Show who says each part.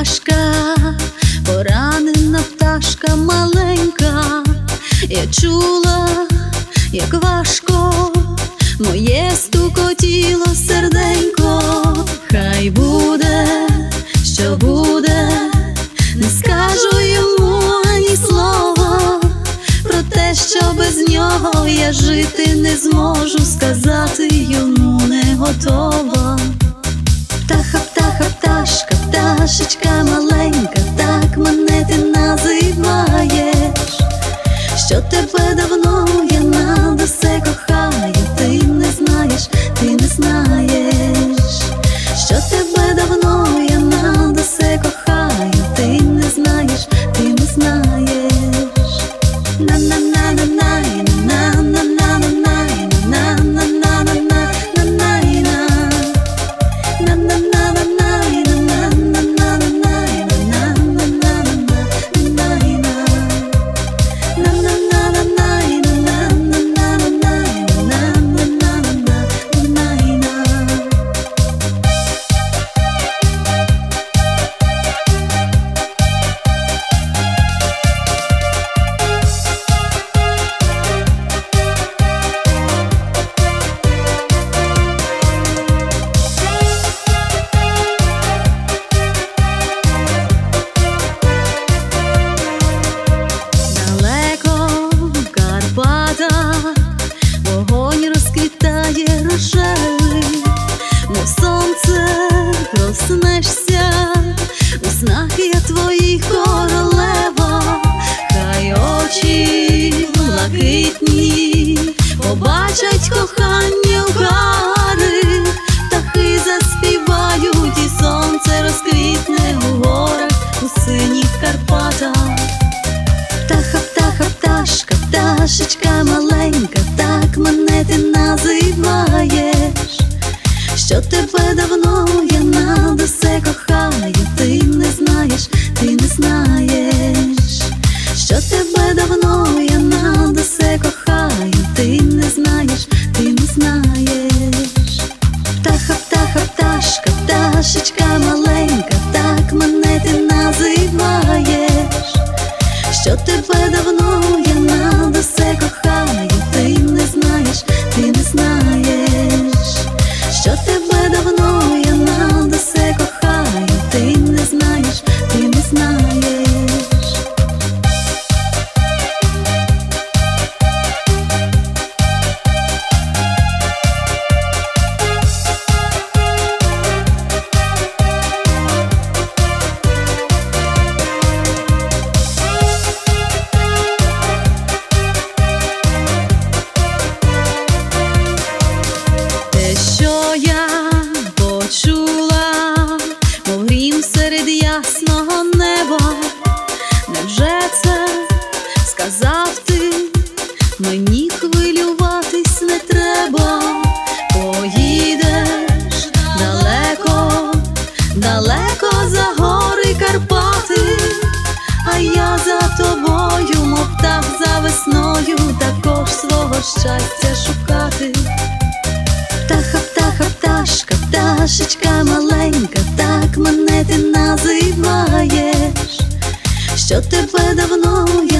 Speaker 1: пташка, поранена пташка маленька, я чула, як важко, моє стукотіло серденько, хай буде, що буде, не скажу йому ані слова, про те, що без нього я жити не зможу, сказати йому не готова. Няшечка малышка. Пташечка маленька, так мене ти називаєш, що тебе давно я над усе кохаю, ти не знаєш, ти не знаєш, що тебе давно я над усе кохаю, ти не знаєш, ти не знаєш. Птаха, птаха, пташка, пташечка маленька, так мене ти називаєш, що тебе давно я на усе кохаю, щастя шукати. Птаха, птаха, пташка, пташечка маленька, так мене ти називаєш, що тебе давно я